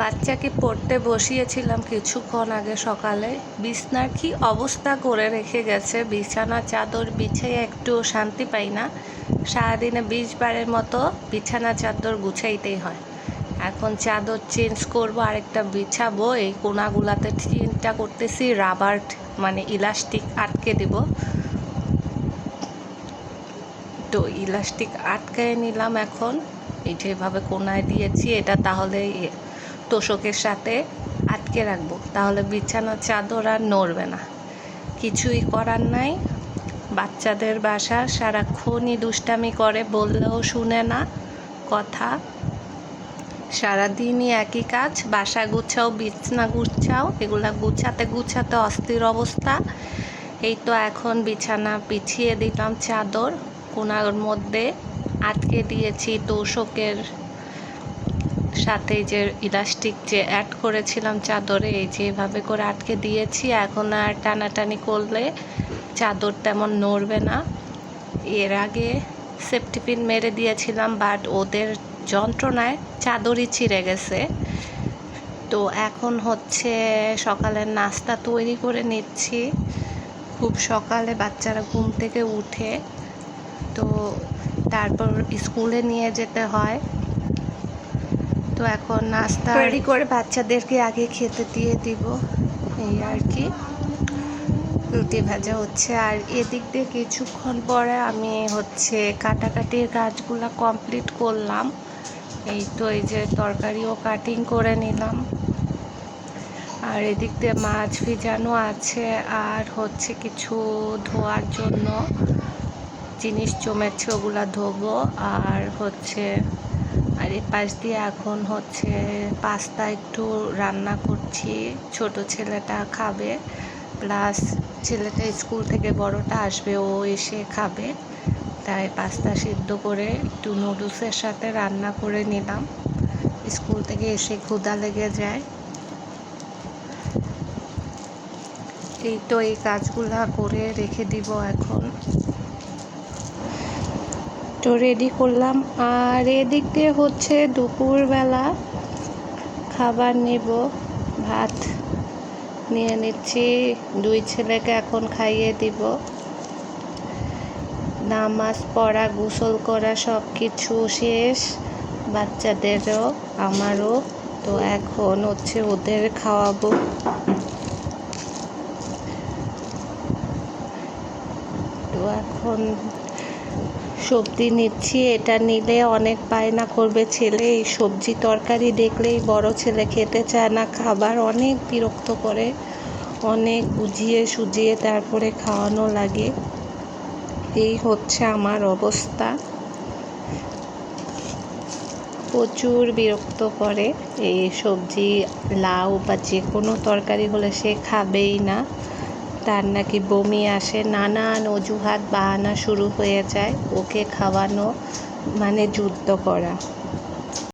বাচ্চাকে পড়তে বসিয়েছিলাম কিছুক্ষণ আগে সকালে। বিছনার কি অবস্থা করে রেখে গেছে? বিছানা চাদর বিছিয়ে একটু শান্তি পাই না। সারাদিনে বিশ বারের মতো বিছানা চাদর গুছাইতেই হয়। এখন চাদর চেঞ্জ করব, আরেকটা বিছাবো। এই কোনাগুলাতে চিন্তা করতেছি, রাবার মানে ইলাস্টিক আটকে দিব। তো ইলাস্টিক আটকায় নিলাম এখন। এই যেভাবে কোনায় দিয়েছি, এটা তাহলে তোষকের সাথে আটকে রাখব। তাহলে বিছানার চাদর আর নড়বে না। কিছুই করার নাই। বাচ্চাদের বাসা সারাক্ষণই দুষ্টামি করে, বললেও শুনে না কথা। সারাদিনই একই কাজ, বাসা গুছাও, বিছনা গুছাও, এগুলা গুছাতে গুছাতে অস্থির অবস্থা। এই তো এখন বিছানা পিছিয়ে দিলাম, চাদর। কোনার মধ্যে আটকে দিয়েছি তোষকের সাথে যে ইলাস্টিক যে অ্যাড করেছিলাম চাদরে, এই যে এভাবে করে আটকে দিয়েছি। এখন আর টানাটানি করলে চাদর তেমন নড়বে না। এর আগে সেফটিপিন মেরে দিয়েছিলাম বাট ওদের যন্ত্রণায় চাদরই ছিঁড়ে গেছে। তো এখন হচ্ছে সকালের নাস্তা তৈরি করে নিচ্ছি। খুব সকালে বাচ্চারা ঘুম থেকে উঠে, তো তারপর স্কুলে নিয়ে যেতে হয়। তো এখন নাস্তা রেডি করে বাচ্চাদেরকে আগে খেতে দিয়ে দিব। এই আর কি। রুটি ভাজা হচ্ছে। আর এদিক দিয়ে কিছুক্ষণ পরে আমি হচ্ছে কাটাকাটির কাজগুলো কমপ্লিট করলাম। এই তো এই যে তরকারিও কাটিং করে নিলাম। আর এদিক দিয়ে মাছ ভিজানো আছে। আর হচ্ছে কিছু ধোয়ার জন্য জিনিস জমেছে, ওগুলা ধোবো। আর হচ্ছে আর এই পাশ দিয়ে এখন হচ্ছে পাস্তা একটু রান্না করছি। ছোট ছেলেটা খাবে প্লাস ছেলেটা স্কুল থেকে বড়টা আসবে, ও এসে খাবে। তাই পাস্তা সিদ্ধ করে একটু নুডলসের সাথে রান্না করে নিলাম। স্কুল থেকে এসে ক্ষুধা লেগে যায়। এই তো এই কাজগুলা করে রেখে দিব এখন। তো রেডি করলাম। আর এদিক দিয়ে হচ্ছে দুপুরবেলা খাবার নেব, ভাত নিয়ে নিচ্ছি। দুই ছেলেকে এখন খাইয়ে দিব। নামাজ পড়া, গোসল করা সব কিছু শেষ। বাচ্চাদেরও, আমারও। তো এখন হচ্ছে ওদের খাওয়াবো। তো এখন সবজি নিচ্ছি, এটা নিলে অনেক বায়না করবে ছেলে। এই সবজি তরকারি দেখলেই বড় ছেলে খেতে চায় না, খাবার অনেক বিরক্ত করে, অনেক বুঝিয়ে সুজিয়ে তারপরে খাওয়ানো লাগে। এই হচ্ছে আমার অবস্থা। প্রচুর বিরক্ত করে, এই সবজি লাউ বা যে কোনো তরকারি হলে সে খাবেই না। তার নাকি বমি আসে, নানান অজুহাত বাহানা শুরু হয়ে যায় ওকে খাওয়ানো মানে যুদ্ধ করা।